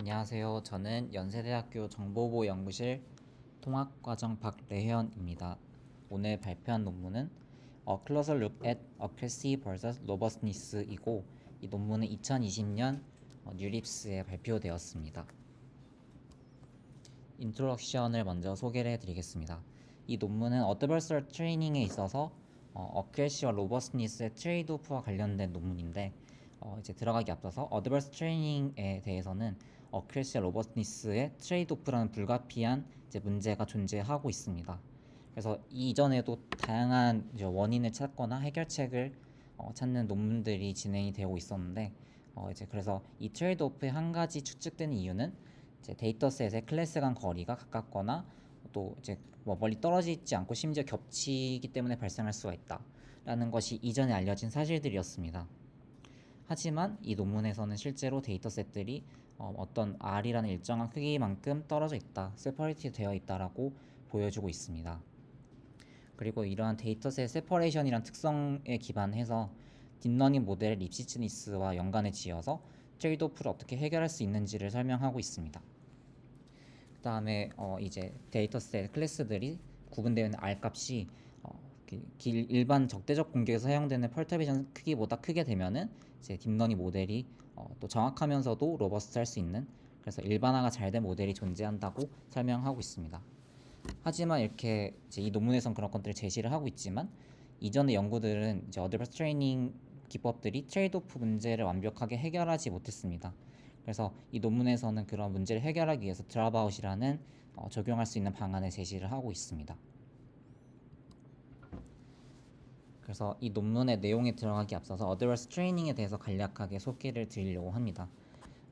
안녕하세요. 저는 연세대학교 정보보 연구실 통합과정 박래현입니다. 오늘 발표한 논문은 A Closer Look at Accuracy vs Robustness이고 이 논문은 2020년 어, 뉴립스에 발표되었습니다. 인트로덕션을 먼저 소개를 해드리겠습니다. 이 논문은 어드버설 트레이닝에 있어서 어, 어큐레시와 로버스니스의 트레이드오프와 관련된 논문인데 어, 이제 들어가기 앞서서 어드버스 트레이닝에 대해서는 어큐레시와 로버스니스의 트레이드오프라는 불가피한 문제가 존재하고 있습니다. 그래서 이전에도 다양한 원인을 찾거나 해결책을 어, 찾는 논문들이 진행이 되고 있었는데 어, 이제 그래서 이 트레이드오프의 한 가지 추측되는 이유는 이제 데이터셋의 클래스 간 거리가 가깝거나 또 이제 뭐 멀리 떨어지지 않고 심지어 겹치기 때문에 발생할 수가 있다라는 것이 이전에 알려진 사실들이었습니다. 하지만 이 논문에서는 실제로 데이터셋들이 어, 어떤 R이라는 일정한 크기만큼 떨어져 있다, 세퍼레이트 되어 있다라고 보여주고 있습니다. 그리고 이러한 데이터셋 세퍼레이션이란 특성에 기반해서 딥러닝 모델 립시츠니스와 연관을 지어서 트레이드오프를 어떻게 해결할 수 있는지를 설명하고 있습니다. 그 다음에 어, 이제 데이터셋 클래스들이 구분되어 있는 R 값이 어, 그 길- 일반 적대적 공격에서 사용되는 펄터베이션 크기보다 크게 되면은 이제 딥러닝 모델이 어, 또 정확하면서도 로버스트할 수 있는 그래서 일반화가 잘 된 모델이 존재한다고 설명하고 있습니다. 하지만 이렇게 이 논문에선 그런 것들을 제시를 하고 있지만 이전의 연구들은 이제 어드버스 트레이닝 기법들이 트레이드오프 문제를 완벽하게 해결하지 못했습니다. 그래서 이 논문에서는 그런 문제를 해결하기 위해서 드랍아웃이라는 어, 적용할 수 있는 방안을 제시를 하고 있습니다. 그래서 이 논문의 내용에 들어가기 앞서서 어드버스 트레이닝에 대해서 간략하게 소개를 드리려고 합니다.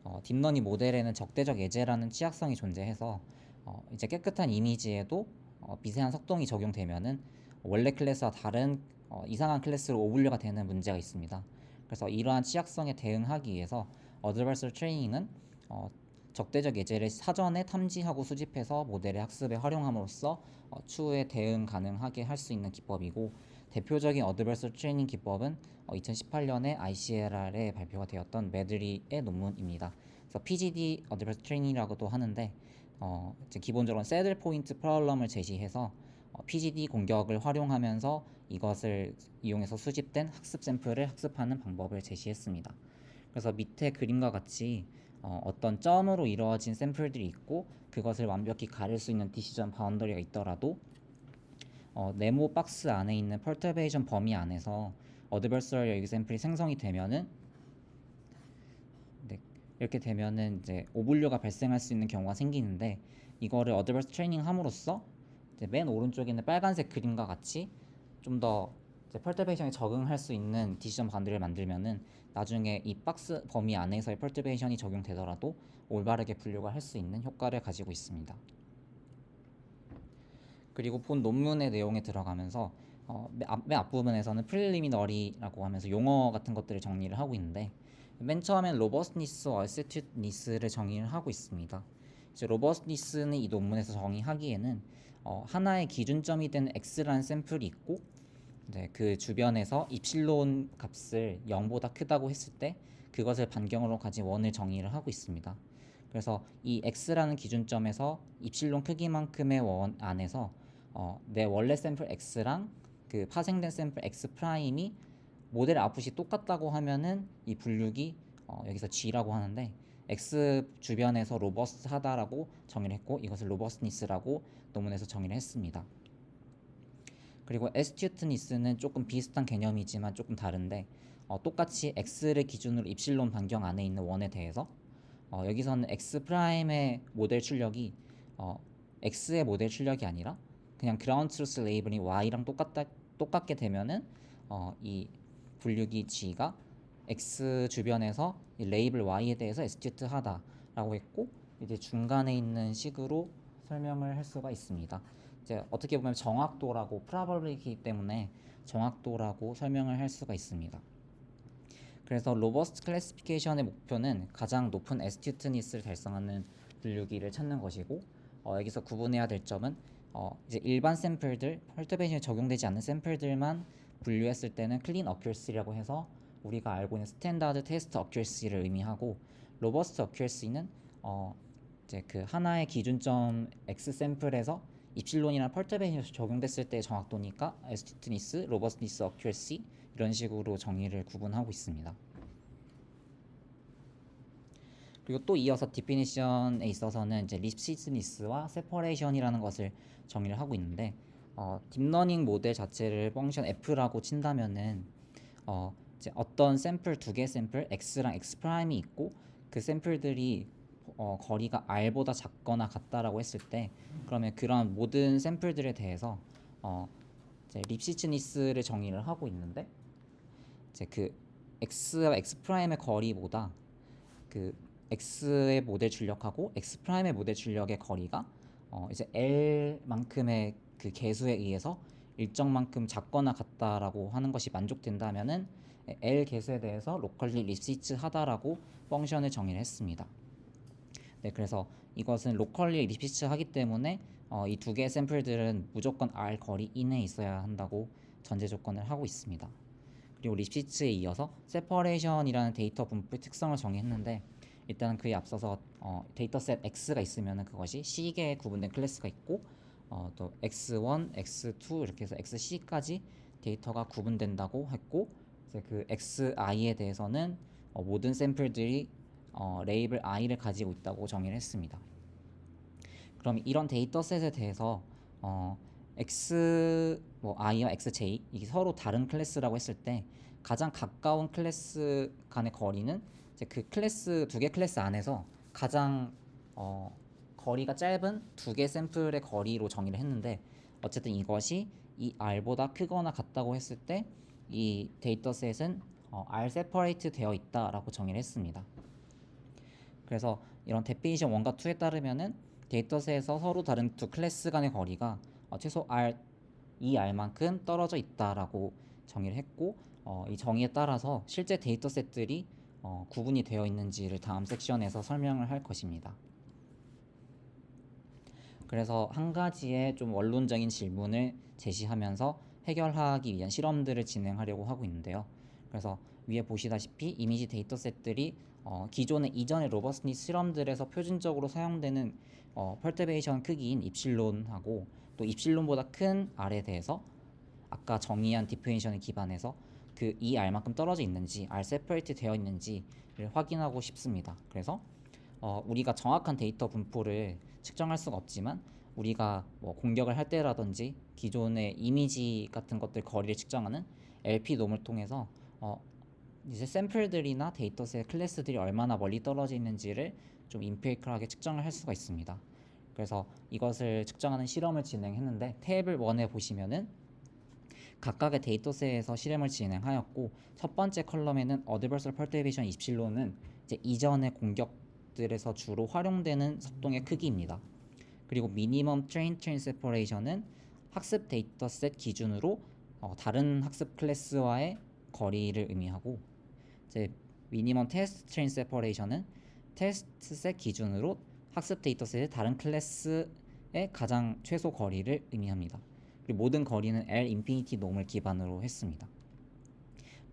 어, 딥러닝 모델에는 적대적 예제라는 취약성이 존재해서 어, 이제 깨끗한 이미지에도 어, 미세한 석동이 적용되면은 원래 클래스와 다른 어, 이상한 클래스로 오분류가 되는 문제가 있습니다. 그래서 이러한 취약성에 대응하기 위해서 어드버스 트레이닝은 어, 적대적 예제를 사전에 탐지하고 수집해서 모델의 학습에 활용함으로써 어, 추후에 대응 가능하게 할 수 있는 기법이고 대표적인 어드버스 트레이닝 기법은 어, 2018년에 ICLR에 발표가 되었던 메드리의 논문입니다. 그래서 PGD 어드버스 트레이닝이라고도 하는데 어, 기본적으로 새들 포인트 프로블럼을 제시해서 어, PGD 공격을 활용하면서 이것을 이용해서 수집된 학습 샘플을 학습하는 방법을 제시했습니다. 그래서 밑에 그림과 같이 어, 어떤 점으로 이루어진 샘플들이 있고 그것을 완벽히 가릴 수 있는 디시전 바운더리가 있더라도 어, 네모 박스 안에 있는 펄터베이션 범위 안에서 어드버서리 example이 생성이 되면은 네, 이렇게 되면은 이제 오분류가 발생할 수 있는 경우가 생기는데 이거를 어드버스 트레이닝 함으로써 이제 맨 오른쪽에 있는 빨간색 그림과 같이 좀더 펄터베이션에 적응할 수 있는 디시전 바운드를 만들면은 나중에 이 박스 범위 안에서의 펄터베이션이 적용되더라도 올바르게 분류가 할 수 있는 효과를 가지고 있습니다. 그리고 본 논문의 내용에 들어가면서 어, 맨, 앞부분에서는 프릴리미너리라고 하면서 용어 같은 것들을 정리를 하고 있는데 맨 처음엔 로버스니스와 어세튜니스를 정의를 하고 있습니다. 이제 로버스니스는 이 논문에서 정의하기에는 어, 하나의 기준점이 되는 x라는 샘플이 있고 이제 그 주변에서 입실론 값을 0보다 크다고 했을 때 그것을 반경으로 가진 원을 정의를 하고 있습니다. 그래서 이 x라는 기준점에서 입실론 크기만큼의 원 안에서 어, 내 원래 샘플 x랑 그 파생된 샘플 x 프라임이 모델 아웃풋이 똑같다고 하면은 이 분류기 어, 여기서 g라고 하는데 x 주변에서 로버스하다라고 정의를 했고 이것을 로버스니스라고 논문에서 정의를 했습니다. 그리고 에스튜트니스는 조금 비슷한 개념이지만 조금 다른데 어, 똑같이 x를 기준으로 입실론 반경 안에 있는 원에 대해서 어, 여기서는 x 프라임의 모델 출력이 어, x의 모델 출력이 아니라 그냥 그라운드 트루스 레이블이 y랑 똑같다 똑같게 되면은 어, 이 분류기 g가 x 주변에서 이 레이블 y에 대해서 에스튜트 하다라고 했고 이제 중간에 있는 식으로 설명을 할 수가 있습니다. 이제 어떻게 보면 정확도라고 프라버블리티 때문에 정확도라고 설명을 할 수가 있습니다. 그래서 로버스트 클래시피케이션의 목표는 가장 높은 에스튜트니스를 달성하는 분류기를 찾는 것이고 어, 여기서 구분해야 될 점은 어, 이제 일반 샘플들 펄터베이션에 적용되지 않는 샘플들만 분류했을 때는 클린 어큐러시라고 해서 우리가 알고 있는 스탠다드 테스트 어큐러시를 의미하고 로버스트 어큐러시는 어 이제 그 하나의 기준점 x 샘플에서 입실론이나 펄트베이션이 적용됐을 때 정확도니까 에스티트니스, 로버스니스, 어큐러시 이런 식으로 정의를 구분하고 있습니다. 그리고 또 이어서 디피니션에 있어서는 이제 립시스니스와 세퍼레이션이라는 것을 정의를 하고 있는데 어, 딥러닝 모델 자체를 펑션 f라고 친다면은 어, 이제 어떤 샘플 두 개 샘플 x랑 x 프라임이 있고 그 샘플들이 어, 거리가 r보다 작거나 같다라고 했을 때 그러면 그런 모든 샘플들에 대해서 어, 이제 립시츠니스를 정의를 하고 있는데 이제 그 x와 x 프라임의 거리보다 그 x의 모델 출력하고 x 프라임의 모델 출력의 거리가 어, 이제 l만큼의 그 개수에 의해서 일정만큼 작거나 같다라고 하는 것이 만족된다면은 L 개수에 대해서 로컬리 립시츠 하다라고 펑션을 정의를 했습니다. 네, 그래서 이것은 로컬리 립시츠 하기 때문에 어, 이 두 개의 샘플들은 무조건 R 거리 이내에 있어야 한다고 전제 조건을 하고 있습니다. 그리고 립시츠에 이어서 세퍼레이션이라는 데이터 분포의 특성을 정의했는데 일단 그에 앞서서 어, 데이터셋 X가 있으면 그것이 C개의 구분된 클래스가 있고 어, 또 X1, X2 이렇게 해서 XC까지 데이터가 구분된다고 했고 그 XI에 대해서는 어, 모든 샘플들이 어, 레이블 i를 가지고 있다고 정의를 했습니다. 그럼 이런 데이터셋에 대해서 어, x 뭐 i와 xj 이게 서로 다른 클래스라고 했을 때 가장 가까운 클래스 간의 거리는 이제 그 클래스 두 개 클래스 안에서 가장 어, 거리가 짧은 두 개 샘플의 거리로 정의를 했는데 어쨌든 이것이 이 r보다 크거나 같다고 했을 때 이 데이터셋은 어, r separate 되어 있다라고 정의를 했습니다. 그래서 이런 데피니션 1과 2에 따르면은 데이터셋에서 서로 다른 두 클래스 간의 거리가 어, 최소 r 이 r만큼 떨어져 있다라고 정의를 했고 어, 이 정의에 따라서 실제 데이터셋들이 어, 구분이 되어 있는지를 다음 섹션에서 설명을 할 것입니다. 그래서 한 가지의 좀 원론적인 질문을 제시하면서 해결하기 위한 실험들을 진행하려고 하고 있는데요. 그래서 위에 보시다시피 이미지 데이터셋들이 어, 기존의 이전의 로버스니스 실험들에서 표준적으로 사용되는 어, 펄트베이션 크기인 입실론하고 또 입실론보다 큰 R에 대해서 아까 정의한 디피니션을 기반해서 그 이 R만큼 떨어져 있는지 R 세퍼레이트 되어 있는지를 확인하고 싶습니다. 그래서 어, 우리가 정확한 데이터 분포를 측정할 수가 없지만 우리가 뭐 공격을 할 때라든지 기존의 이미지 같은 것들 거리를 측정하는 LP 놈을 통해서 어, 이제 샘플들이나 데이터셋 클래스들이 얼마나 멀리 떨어져 있는지를 좀 임페이컬하게 측정을 할 수가 있습니다. 그래서 이것을 측정하는 실험을 진행했는데 테이블 1에 보시면은 각각의 데이터셋에서 실험을 진행하였고 첫 번째 컬럼에는 어드버설 펄테이션 입실로는 이제 이전의 공격들에서 주로 활용되는 속동의 크기입니다. 그리고 미니멈 트레인 트레인 세퍼레이션은 학습 데이터셋 기준으로 어, 다른 학습 클래스와의 거리를 의미하고 이제 미니멈 테스트 트레인 세퍼레이션은 테스트 셋 기준으로 학습 데이터셋의 다른 클래스의 가장 최소 거리를 의미합니다. 그리고 모든 거리는 L 인피니티 놈을 기반으로 했습니다.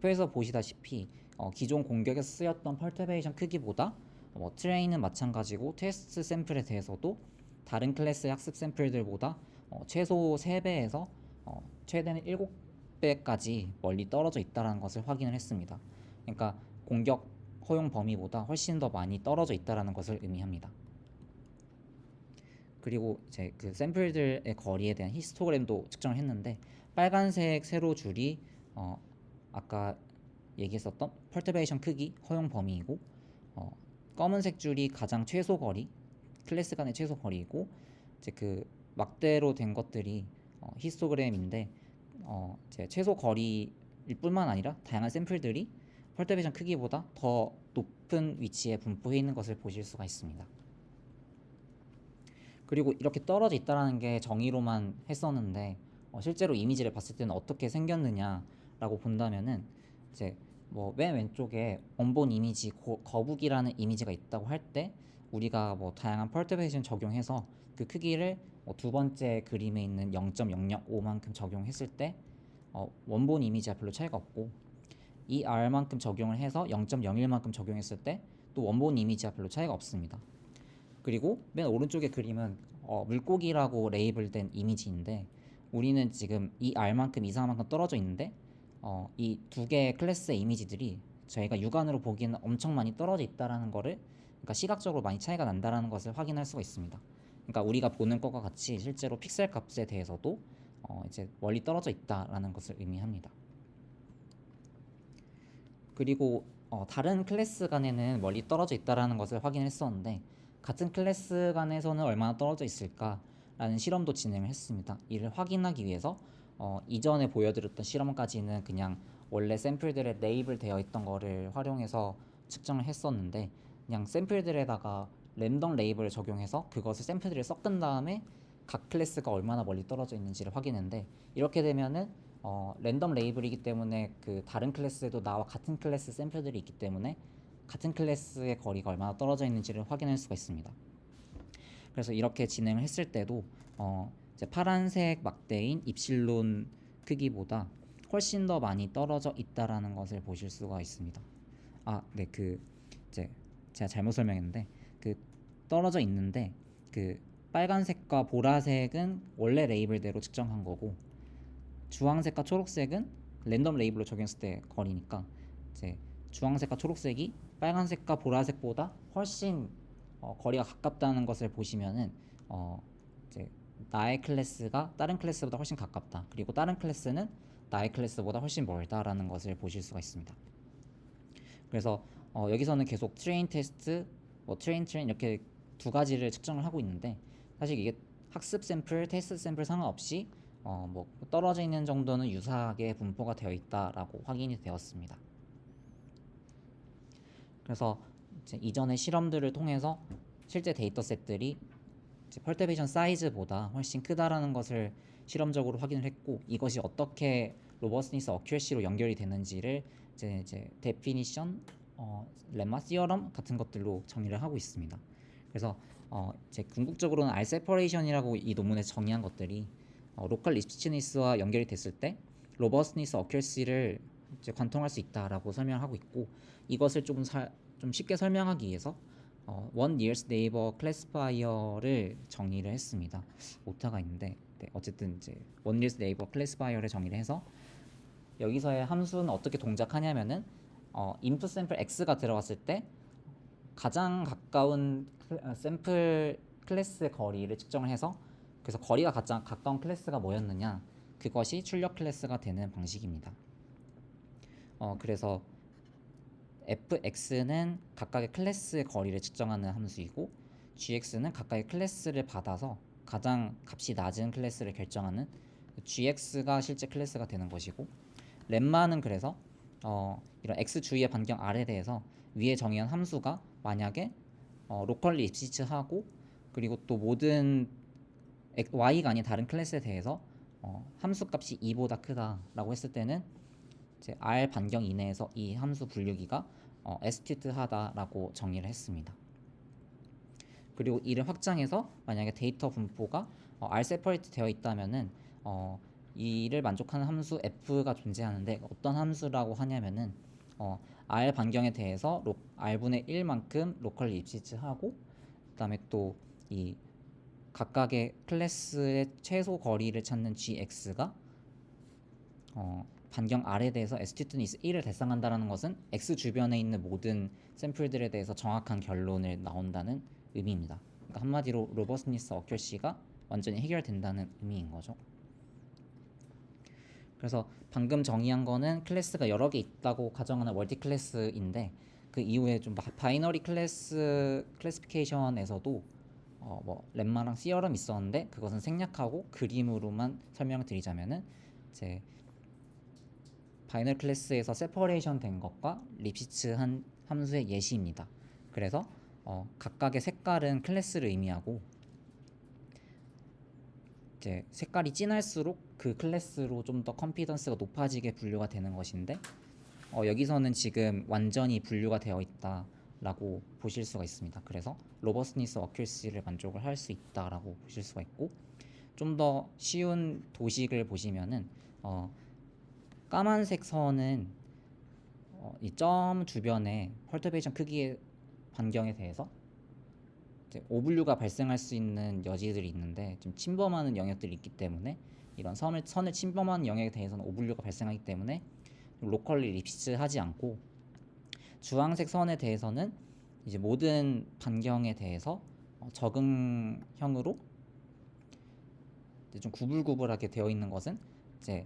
표에서 보시다시피 어, 기존 공격에 쓰였던 펄터베이션 크기보다 뭐 트레인은 마찬가지고 테스트 샘플에 대해서도 다른 클래스의 학습 샘플들보다 어, 최소 3배에서 어, 최대는 7배까지 멀리 떨어져 있다는 것을 확인을 했습니다. 그러니까 공격 허용 범위보다 훨씬 더 많이 떨어져 있다는 것을 의미합니다. 그리고 이제 그 샘플들의 거리에 대한 히스토그램도 측정을 했는데 빨간색 세로 줄이 어, 아까 얘기했었던 펄트베이션 크기 허용 범위이고 어, 검은색 줄이 가장 최소 거리 클래스 간의 최소 거리이고 이제 그 막대로 된 것들이 어, 히스토그램인데 어, 이제 최소 거리일 뿐만 아니라 다양한 샘플들이 펄트베이션 크기보다 더 높은 위치에 분포해 있는 것을 보실 수가 있습니다. 그리고 이렇게 떨어져 있다라는 게 정의로만 했었는데 어, 실제로 이미지를 봤을 때는 어떻게 생겼느냐라고 본다면은 이제 뭐 맨 왼쪽에 원본 이미지 고, 거북이라는 이미지가 있다고 할 때 우리가 뭐 다양한 펄트베이션 적용해서 그 크기를 뭐 두 번째 그림에 있는 0.005만큼 적용했을 때 어, 원본 이미지와 별로 차이가 없고 이 R만큼 적용을 해서 0.01만큼 적용했을 때 또 원본 이미지와 별로 차이가 없습니다. 그리고 맨 오른쪽의 그림은 어, 물고기라고 레이블된 이미지인데 우리는 지금 이 R만큼 이상만큼 떨어져 있는데 어, 이 두 개의 클래스의 이미지들이 저희가 육안으로 보기에는 엄청 많이 떨어져 있다라는 거를 그러니까 시각적으로 많이 차이가 난다라는 것을 확인할 수가 있습니다. 그러니까 우리가 보는 것과 같이 실제로 픽셀 값에 대해서도 어, 이제 멀리 떨어져 있다라는 것을 의미합니다. 그리고 어, 다른 클래스 간에는 멀리 떨어져 있다라는 것을 확인했었는데 같은 클래스 간에서는 얼마나 떨어져 있을까라는 실험도 진행을 했습니다. 이를 확인하기 위해서 어, 이전에 보여드렸던 실험까지는 그냥 원래 샘플들에 레이블 되어 있던 거를 활용해서 측정을 했었는데 그냥 샘플들에다가 랜덤 레이블을 적용해서 그것을 샘플들을 섞은 다음에 각 클래스가 얼마나 멀리 떨어져 있는지를 확인했는데 이렇게 되면은 어, 랜덤 레이블이기 때문에 그 다른 클래스에도 나와 같은 클래스 샘플들이 있기 때문에 같은 클래스의 거리가 얼마나 떨어져 있는지를 확인할 수가 있습니다. 그래서 이렇게 진행을 했을 때도 어, 파란색 막대인 입실론 크기보다 훨씬 더 많이 떨어져 있다라는 것을 보실 수가 있습니다. 아, 네, 그 이제 제가 잘못 설명했는데 그 떨어져 있는데 그 빨간색과 보라색은 원래 레이블대로 측정한 거고 주황색과 초록색은 랜덤 레이블로 적용했을 때 거리니까 이제 주황색과 초록색이 빨간색과 보라색보다 훨씬 어, 거리가 가깝다는 것을 보시면은 어, 이제 나의 클래스가 다른 클래스보다 훨씬 가깝다. 그리고 다른 클래스는 나의 클래스보다 훨씬 멀다라는 것을 보실 수가 있습니다. 그래서 어, 여기서는 계속 트레인 테스트, 뭐 트레인 트레인 이렇게 두 가지를 측정을 하고 있는데 사실 이게 학습 샘플, 테스트 샘플 상관없이 어, 뭐 떨어져 있는 정도는 유사하게 분포가 되어 있다라고 확인이 되었습니다. 그래서 이전의 실험들을 통해서 실제 데이터셋들이 이제 펄터베이션 사이즈보다 훨씬 크다라는 것을 실험적으로 확인을 했고 이것이 어떻게 로버스니스 어큐레시로 연결이 되는지를 이제 이제 데피니션, 어, 렘마 시어럼 같은 것들로 정의를 하고 있습니다. 그래서 어, 이제 궁극적으로는 R 세퍼레이션이라고 이 논문에 정의한 것들이 어, 로컬 리치니스와 연결이 됐을 때 로버스니스 어큐레시를 이제 관통할 수 있다라고 설명하고 있고 이것을 좀, 사, 좀 쉽게 설명하기 위해서 어, one years neighbor classifier를 정의를 했습니다. 오타가 있는데 네, 어쨌든 이제 one years neighbor classifier를 정의를 해서 여기서의 함수는 어떻게 동작하냐면은 어, input 샘플 x가 들어갔을 때 가장 가까운 클- 어, 샘플 클래스의 거리를 측정을 해서 그래서 거리가 가장 가까운 클래스가 뭐였느냐 그것이 출력 클래스가 되는 방식입니다. 어, 그래서 fx는 각각의 클래스의 거리를 측정하는 함수이고 gx는 각각의 클래스를 받아서 가장 값이 낮은 클래스를 결정하는 gx가 실제 클래스가 되는 것이고 렘마는 그래서 어, 이런 x 주위의 반경 r에 대해서 위에 정의한 함수가 만약에 어, 로컬리 입시츠하고 그리고 또 모든 y가 아닌 다른 클래스에 대해서 어, 함수 값이 2보다 크다라고 했을 때는 이제 r 반경 이내에서 이 함수 분류기가 어, 에스티트하다라고 정의를 했습니다. 그리고 이를 확장해서 만약에 데이터 분포가 어, r 세퍼레이트 되어 있다면은 어, 이를 만족하는 함수 f가 존재하는데 어떤 함수라고 하냐면은 어, r 반경에 대해서 로, r분의 1만큼 로컬 입시츠하고 그다음에 또 이 각각의 클래스의 최소 거리를 찾는 gx가 어, 반경 r에 대해서 에스티트니스 1을 대상한다라는 것은 x 주변에 있는 모든 샘플들에 대해서 정확한 결론을 나온다는 의미입니다. 그러니까 한마디로 로버스니스 어큐시가 완전히 해결된다는 의미인 거죠. 그래서 방금 정의한 거는 클래스가 여러 개 있다고 가정하는 멀티 클래스인데 그 이후에 좀 바- 바이너리 클래스 클래시피케이션에서도 어 뭐 렘마랑 시어럼 있었는데 그것은 생략하고 그림으로만 설명을 드리자면은 이제 바이너리 클래스에서 세퍼레이션 된 것과 립시츠한 함수의 예시입니다. 그래서 어 각각의 색깔은 클래스를 의미하고 이제 색깔이 진할수록 그 클래스로 좀더 컨피던스가 높아지게 분류가 되는 것인데 어, 여기서는 지금 완전히 분류가 되어 있다라고 보실 수가 있습니다. 그래서 로버스니스 어큐시를 만족을 할 수 있다라고 보실 수가 있고 좀 더 쉬운 도식을 보시면은 어, 까만색 선은 어, 이점 주변의 펄터베이션 크기의 반경에 대해서 이제 오분류가 발생할 수 있는 여지들이 있는데 좀 침범하는 영역들이 있기 때문에 이런 선을 선을 침범하는 영역에 대해서는 오분류가 발생하기 때문에 좀 로컬리 립시하지 않고 주황색 선에 대해서는 이제 모든 반경에 대해서 어, 적응형으로 이제 좀 구불구불하게 되어 있는 것은 이제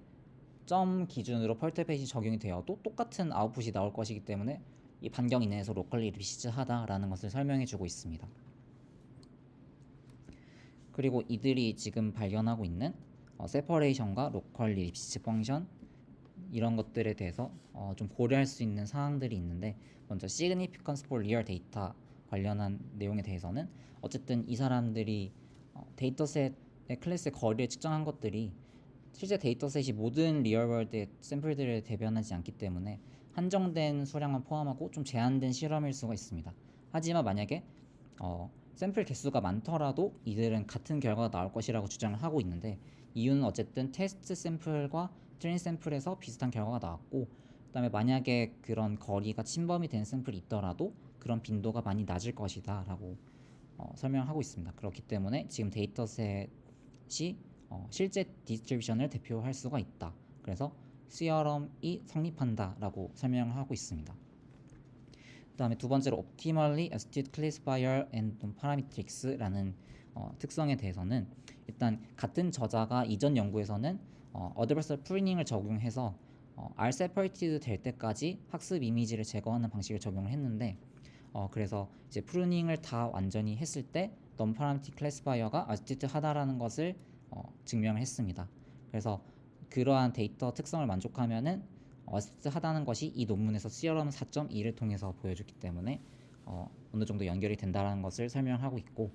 점 기준으로 펄트베이시 적용이 되어도 똑같은 아웃풋이 나올 것이기 때문에 이 반경 이내에서 로컬리 리시즈하다라는 것을 설명해 주고 있습니다. 그리고 이들이 지금 발견하고 있는 어, 세퍼레이션과 로컬 리시즈 펑션 이런 것들에 대해서 어, 좀 고려할 수 있는 사항들이 있는데 먼저 significance for real data 관련한 내용에 대해서는 어쨌든 이 사람들이 어, 데이터셋의 클래스의 거리를 측정한 것들이 실제 데이터셋이 모든 리얼월드의 샘플들을 대변하지 않기 때문에 한정된 수량만 포함하고 좀 제한된 실험일 수가 있습니다. 하지만 만약에 어, 샘플 개수가 많더라도 이들은 같은 결과가 나올 것이라고 주장을 하고 있는데 이유는 어쨌든 테스트 샘플과 트레인 샘플에서 비슷한 결과가 나왔고 그다음에 만약에 그런 거리가 침범이 된 샘플이 있더라도 그런 빈도가 많이 낮을 것이다라고 어, 설명하고 있습니다. 그렇기 때문에 지금 데이터셋이 어, 실제 디스트리뷰션을 대표할 수가 있다. 그래서 시어럼이 성립한다라고 설명을 하고 있습니다. 그 다음에 두 번째로 optimally astute classifier and parametrics라는 어, 특성에 대해서는 일단 같은 저자가 이전 연구에서는 어, adversarial pruning을 적용해서 어, R separated 될 때까지 학습 이미지를 제거하는 방식을 적용을 했는데 어, 그래서 이제 프루닝을 다 완전히 했을 때 non-parametric classifier가 astute 하다라는 것을 어, 증명을 했습니다. 그래서 그러한 데이터 특성을 만족하면은 어시스트 하다는 것이 이 논문에서 시어럼 4.2를 통해서 보여줬기 때문에 어, 어느 정도 연결이 된다라는 것을 설명하고 있고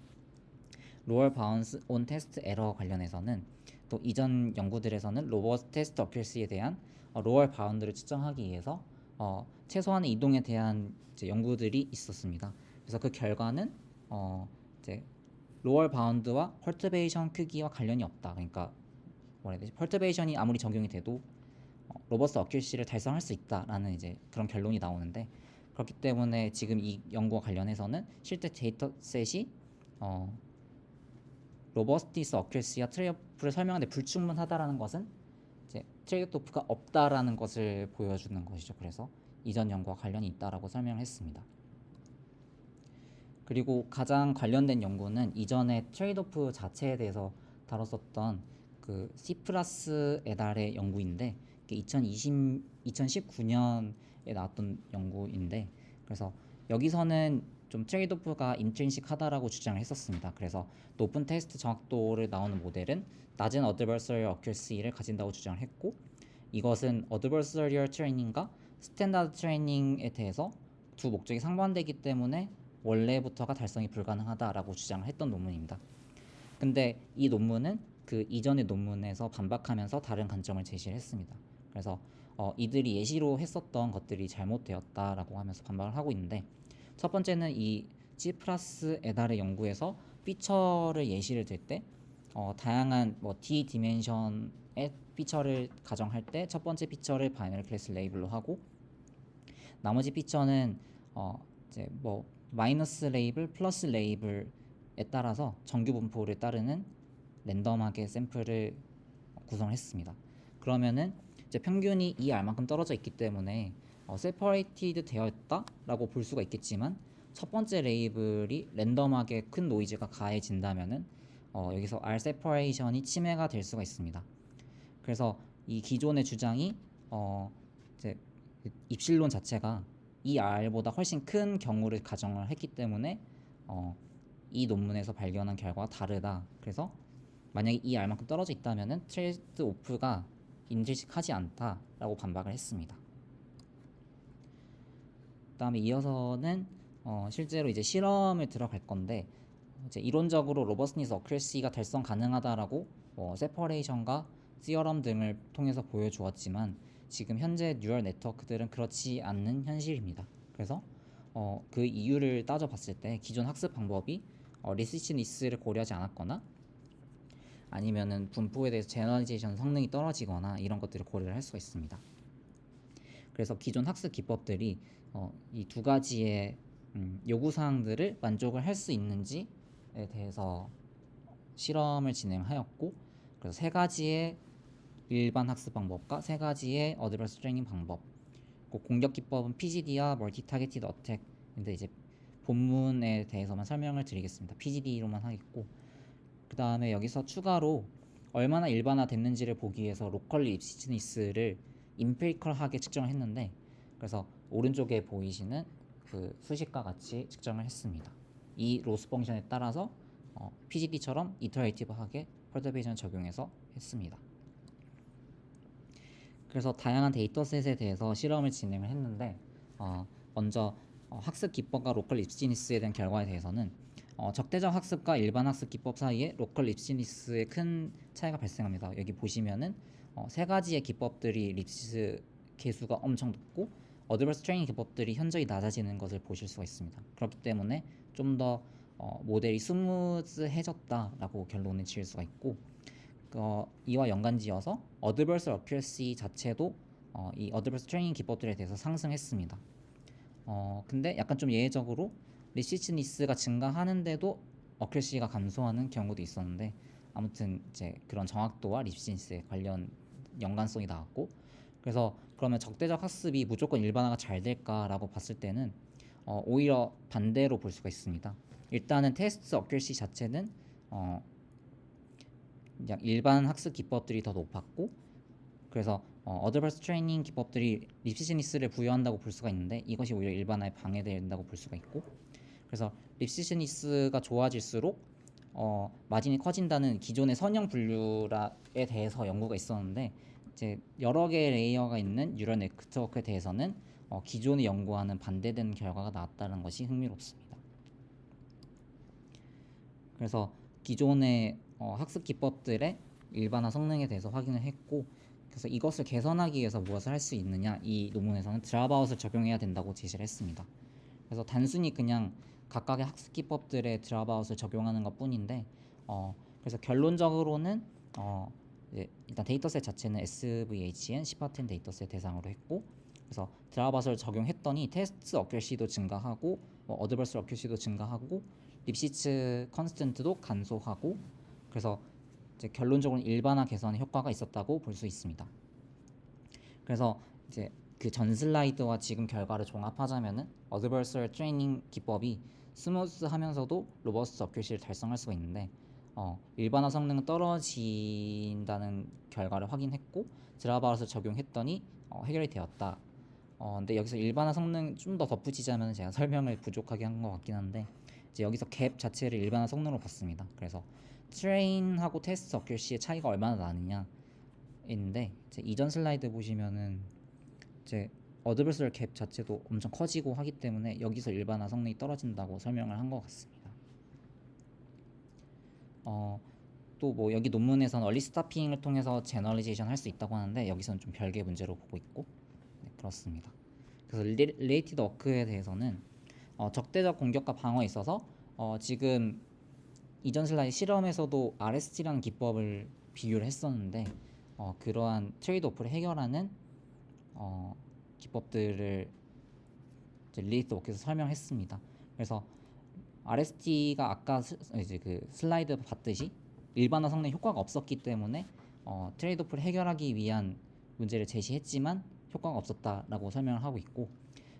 로얼 바운스 온 테스트 에러 관련해서는 또 이전 연구들에서는 로버스 테스트 어큐시에 대한 어, 로얼 바운드를 측정하기 위해서 어, 최소한의 이동에 대한 연구들이 있었습니다. 그래서 그 결과는 어, 이제 로얼 바운드와 펄트베이션 크기와 관련이 없다. 그러니까 뭐라 해야 되지? 펄트베이션이 아무리 적용이 돼도 어, 로버스 어큐시를 달성할 수 있다라는 이제 그런 결론이 나오는데 그렇기 때문에 지금 이 연구와 관련해서는 실제 데이터셋이 어, 로버스티스 어큐시와 트레이오프를 설명하는데 불충분하다라는 것은 이제 트레이오프가 없다라는 것을 보여주는 것이죠. 그래서 이전 연구와 관련이 있다라고 설명을 했습니다. 그리고 가장 관련된 연구는 이전에 트레이드오프 자체에 대해서 다뤘었던 그 C 플러스 에달의 연구인데 2020 2019년에 나왔던 연구인데 그래서 여기서는 좀 트레이드오프가 인트린식하다라고 주장을 했었습니다. 그래서 높은 테스트 정확도를 나오는 모델은 낮은 adversarial accuracy를 가진다고 주장을 했고 이것은 adversarial training과 스탠다드 트레이닝에 대해서 두 목적이 상반되기 때문에 원래부터가 달성이 불가능하다라고 주장을 했던 논문입니다. 근데 이 논문은 그 이전의 논문에서 반박하면서 다른 관점을 제시를 했습니다. 그래서 어, 이들이 예시로 했었던 것들이 잘못되었다라고 하면서 반박을 하고 있는데 첫 번째는 이 C 플러스 에달의 연구에서 피처를 예시를 들때 어, 다양한 뭐 D 디멘션의 피처를 가정할 때 첫 번째 피처를 바이너리 클래스 레이블로 하고 나머지 피처는 어, 이제 뭐 마이너스 레이블 플러스 레이블에 따라서 정규 분포를 따르는 랜덤하게 샘플을 구성했습니다. 그러면은 이제 평균이 이 R만큼 떨어져 있기 때문에 어, 세퍼레이티드 되어 있다라고 볼 수가 있겠지만 첫 번째 레이블이 랜덤하게 큰 노이즈가 가해진다면은 어, 여기서 R 세퍼레이션이 침해가 될 수가 있습니다. 그래서 이 기존의 주장이 어, 이제 입실론 자체가 이 R보다 훨씬 큰 경우를 가정을 했기 때문에 어, 이 논문에서 발견한 결과가 다르다. 그래서 만약에 이 R만큼 떨어져 있다면은 트레이드 오프가 인질식하지 않다라고 반박을 했습니다. 그다음에 이어서는 어, 실제로 이제 실험을 들어갈 건데 이제 이론적으로 로버스니스 어큐러시가 달성 가능하다라고 뭐 세퍼레이션과 시어럼 등을 통해서 보여주었지만 지금 현재 뉴럴 네트워크들은 그렇지 않는 현실입니다. 그래서 어, 그 이유를 따져봤을 때 기존 학습 방법이 어, 리시치니스를 고려하지 않았거나 아니면은 분포에 대해서 제너리제이션 성능이 떨어지거나 이런 것들을 고려를 할 수가 있습니다. 그래서 기존 학습 기법들이 어, 이 두 가지의 음, 요구 사항들을 만족을 할 수 있는지 대해서 실험을 진행하였고 그래서 세 가지의 일반 학습 방법과 세 가지의 어드버스 트레이닝 방법 그 공격 기법은 PGD와 멀티 타겟티드 어택 근데 이제 본문에 대해서만 설명을 드리겠습니다. PGD로만 하겠고 그 다음에 여기서 추가로 얼마나 일반화 됐는지를 보기 위해서 로컬리 입시니스를 임페리컬하게 측정을 했는데 그래서 오른쪽에 보이시는 그 수식과 같이 측정을 했습니다. 이 로스 펑션에 따라서 어, PGD처럼 이터레이티브하게 퍼더베이션 적용해서 했습니다. 그래서 다양한 데이터셋에 대해서 실험을 진행을 했는데 어, 먼저 어, 학습 기법과 로컬 립시니스에 대한 결과에 대해서는 어, 적대적 학습과 일반 학습 기법 사이에 로컬 립시니스에 큰 차이가 발생합니다. 여기 보시면은 어, 세 가지의 기법들이 립시스 개수가 엄청 높고 어드버스 트레이닝 기법들이 현저히 낮아지는 것을 보실 수가 있습니다. 그렇기 때문에 좀더 어, 모델이 스무즈해졌다라고 결론을 지을 수가 있고 어, 이와 연관지어서 어드버스 어큐러시 자체도 어, 이 어드버스 트레이닝 기법들에 대해서 상승했습니다. 어, 근데 약간 좀 예외적으로 리시치니스가 증가하는데도 어큐러시가 감소하는 경우도 있었는데 아무튼 이제 그런 정확도와 리시치니스에 관련 연관성이 나왔고 그래서 그러면 적대적 학습이 무조건 일반화가 잘 될까라고 봤을 때는 어, 오히려 반대로 볼 수가 있습니다. 일단은 테스트 어큐러시 자체는 어, 그냥 일반 학습 기법들이 더 높았고 그래서 어, 어드버스 트레이닝 기법들이 립시시니스를 부여한다고 볼 수가 있는데 이것이 오히려 일반화에 방해된다고 볼 수가 있고 그래서 립시시니스가 좋아질수록 어, 마진이 커진다는 기존의 선형 분류에 대해서 연구가 있었는데 이제 여러 개의 레이어가 있는 뉴럴 네트워크에 대해서는 어, 기존의 연구와는 반대되는 결과가 나왔다는 것이 흥미롭습니다. 그래서 기존의 어, 학습 기법들의 일반화 성능에 대해서 확인을 했고 그래서 이것을 개선하기 위해서 무엇을 할 수 있느냐 이 논문에서는 드랍아웃을 적용해야 된다고 제시를 했습니다. 그래서 단순히 그냥 각각의 학습 기법들의 드랍아웃을 적용하는 것 뿐인데 어, 그래서 결론적으로는 어, 일단 데이터셋 자체는 SVHN 10파텐 데이터셋 대상으로 했고 그래서 드랍아웃을 적용했더니 테스트 어큐시도 증가하고 뭐 어드버스 어큐시도 증가하고 립시츠 컨스턴트도 간소하고 그래서 이제 결론적으로 일반화 개선의 효과가 있었다고 볼 수 있습니다. 그래서 이제 그 전 슬라이드와 지금 결과를 종합하자면은 어드버설 트레이닝 기법이 스무스하면서도 로버스트 어큐시를 달성할 수가 있는데 어, 일반화 성능은 떨어진다는 결과를 확인했고 드랍아웃을 적용했더니 어, 해결이 되었다. 어, 근데 여기서 일반화 성능 좀 더 덧붙이자면 제가 설명을 부족하게 한 것 같긴 한데 이제 여기서 갭 자체를 일반화 성능으로 봤습니다. 그래서 트레인하고 테스트 어큐시의 차이가 얼마나 나느냐 있는데 이제 이전 슬라이드 보시면은 이제 어드버설 갭 자체도 엄청 커지고 하기 때문에 여기서 일반화 성능이 떨어진다고 설명을 한 것 같습니다. 어, 또 뭐 여기 논문에서는 얼리 스타핑을 통해서 제너리제이션 할 수 있다고 하는데 여기서는 좀 별개의 문제로 보고 있고 네, 그렇습니다. 그래서 리레이티드 워크에 대해서는 어, 적대적 공격과 방어에 있어서 어, 지금 이전 슬라이드 실험에서도 RST라는 기법을 비교를 했었는데 어, 그러한 트레이드 오프를 해결하는 어, 기법들을 리레이티드 워크에서 설명했습니다. 그래서 RST가 아까 스, 이제 그 슬라이드 봤듯이 일반화 성능 효과가 없었기 때문에 어, 트레이드오프를 해결하기 위한 문제를 제시했지만 효과가 없었다라고 설명을 하고 있고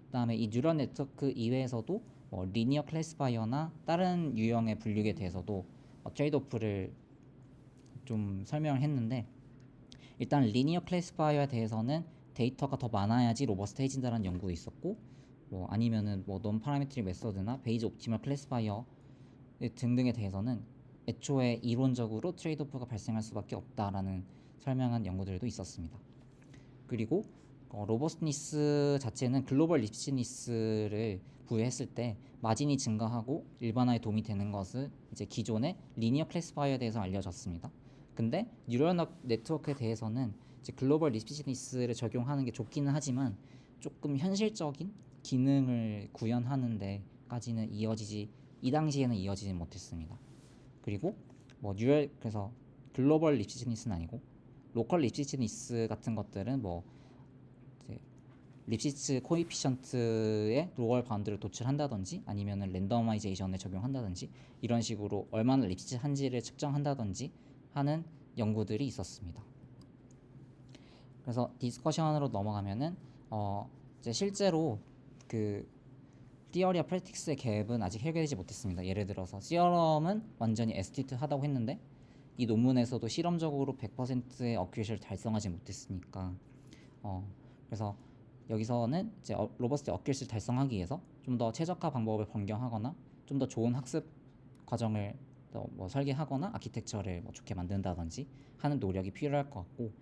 그다음에 이 뉴럴 네트워크 이외에서도 뭐 리니어 클래스파이어나 다른 유형의 분류에 대해서도 어, 트레이드오프를 좀 설명을 했는데 일단 리니어 클래스파이어에 대해서는 데이터가 더 많아야지 로버스트해진다는 연구도 있었고 뭐 아니면은 뭐 논 파라메트릭 메서드나 베이지 옵티멀 클래스파이어 등등에 대해서는 애초에 이론적으로 트레이드오프가 발생할 수밖에 없다라는 설명한 연구들도 있었습니다. 그리고 어, 로버스니스 자체는 글로벌 리시니스를 부여했을 때 마진이 증가하고 일반화에 도움이 되는 것은 이제 기존의 리니어 클래스파이어에 대해서 알려졌습니다. 근데 뉴럴 네트워크에 대해서는 이제 글로벌 리시니스를 적용하는 게 좋기는 하지만 조금 현실적인 기능을 구현하는 데까지는 이어지지 이 당시에는 이어지지 못했습니다. 그리고 뭐 뉴럴 그래서 글로벌 립시니스는 아니고 로컬 립시니스 같은 것들은 뭐 립시츠 코이피션트의 로월 바운드를 도출한다든지 아니면은 랜더마이제이션을 적용한다든지 이런 식으로 얼마나 립시츠 한지를 측정한다든지 하는 연구들이 있었습니다. 그래서 디스커션으로 넘어가면은 어 이제 실제로 그 티어리와 프랙틱스의 갭은 아직 해결되지 못했습니다. 예를 들어서 시어럼은 완전히 에스티트하다고 했는데 이 논문에서도 실험적으로 100%의 어큐레시를 달성하지 못했으니까 어 그래서 여기서는 이제 어, 로버스트 어큐레시를 달성하기 위해서 좀 더 최적화 방법을 변경하거나 좀 더 좋은 학습 과정을 더 뭐 설계하거나 아키텍처를 뭐 좋게 만든다든지 하는 노력이 필요할 것 같고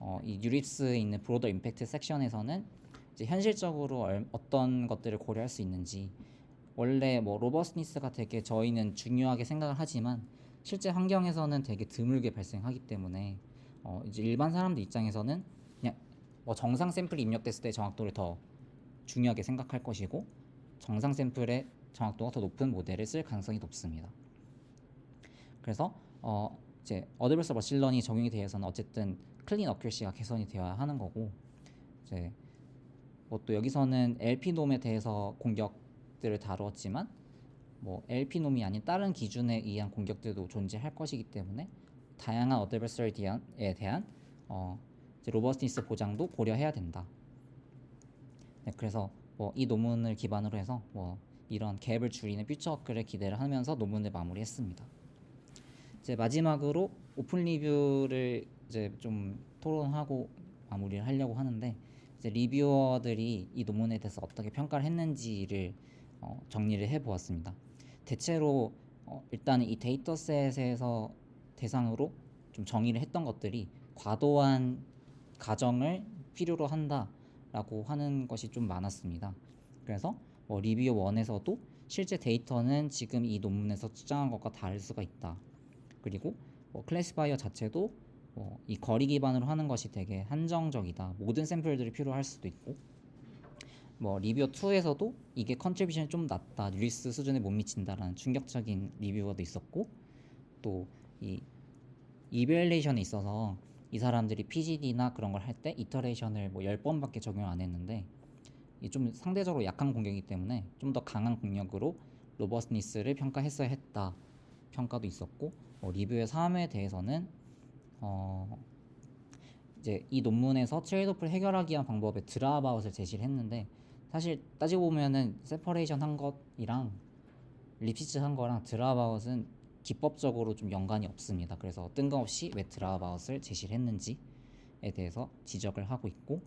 어, 이 유립스에 있는 브로더 임팩트 섹션에서는 이제 현실적으로 얼- 어떤 것들을 고려할 수 있는지 원래 뭐 로버스니스가 되게 저희는 중요하게 생각을 하지만 실제 환경에서는 되게 드물게 발생하기 때문에 어, 이제 일반 사람들 입장에서는 뭐 정상 샘플이 입력됐을 때 정확도를 더 중요하게 생각할 것이고 정상 샘플의 정확도가 더 높은 모델을 쓸 가능성이 높습니다. 그래서 어 이제 어드버스 머신러닝 적용이 대해서는 어쨌든 클린 어큐시가 개선이 되어야 하는 거고 이제 뭐 또 여기서는 LP 놈에 대해서 공격들을 다루었지만 뭐 LP 놈이 아닌 다른 기준에 의한 공격들도 존재할 것이기 때문에 다양한 어드버서리에 대한, 에 대한 어 로버스니스 보장도 고려해야 된다. 네, 그래서 뭐 이 논문을 기반으로 해서 뭐 이런 갭을 줄이는 퓨처 워크를 기대를 하면서 논문을 마무리했습니다. 이제 마지막으로 오픈 리뷰를 이제 좀 토론하고 마무리를 하려고 하는데 이제 리뷰어들이 이 논문에 대해서 어떻게 평가를 했는지를 어, 정리를 해보았습니다. 대체로 어, 일단 이 데이터셋에서 대상으로 좀 정의를 했던 것들이 과도한 가정을 필요로 한다라고 하는 것이 좀 많았습니다. 그래서 뭐 리뷰어 1에서도 실제 데이터는 지금 이 논문에서 주장한 것과 다를 수가 있다. 그리고 뭐 클래시파이어 자체도 뭐 이 거리 기반으로 하는 것이 되게 한정적이다. 모든 샘플들이 필요할 수도 있고 뭐 리뷰어 2에서도 이게 컨트리뷰션이 좀 낮다. 뉴리스 수준에 못 미친다라는 충격적인 리뷰어도 있었고 또 이 이벨레이션에 있어서 이 사람들이 PGD나 그런 걸 할 때 이터레이션을 뭐 10번밖에 적용 안 했는데 이좀 상대적으로 약한 공격이기 때문에 좀 더 강한 공격으로 로버스니스를 평가했어야 했다 평가도 있었고 어, 리뷰의 3에 대해서는 어 이제 이 논문에서 트레이드오프를 해결하기 위한 방법의 드라바웃을 제시를 했는데 사실 따지고 보면은 세퍼레이션 한 것이랑 립시츠 한 거랑 드라바웃은 기법적으로 좀 연관이 없습니다. 그래서 뜬금없이 왜 드라바웃을 제시를 했는지에 대해서 지적을 하고 있고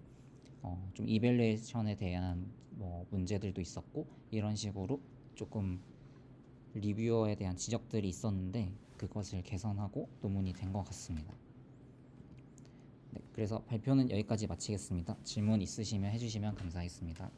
어, 좀 이벨레이션에 대한 뭐 문제들도 있었고 이런 식으로 조금 리뷰어에 대한 지적들이 있었는데 그것을 개선하고 논문이 된 것 같습니다. 네, 그래서 발표는 여기까지 마치겠습니다. 질문 있으시면 해주시면 감사하겠습니다.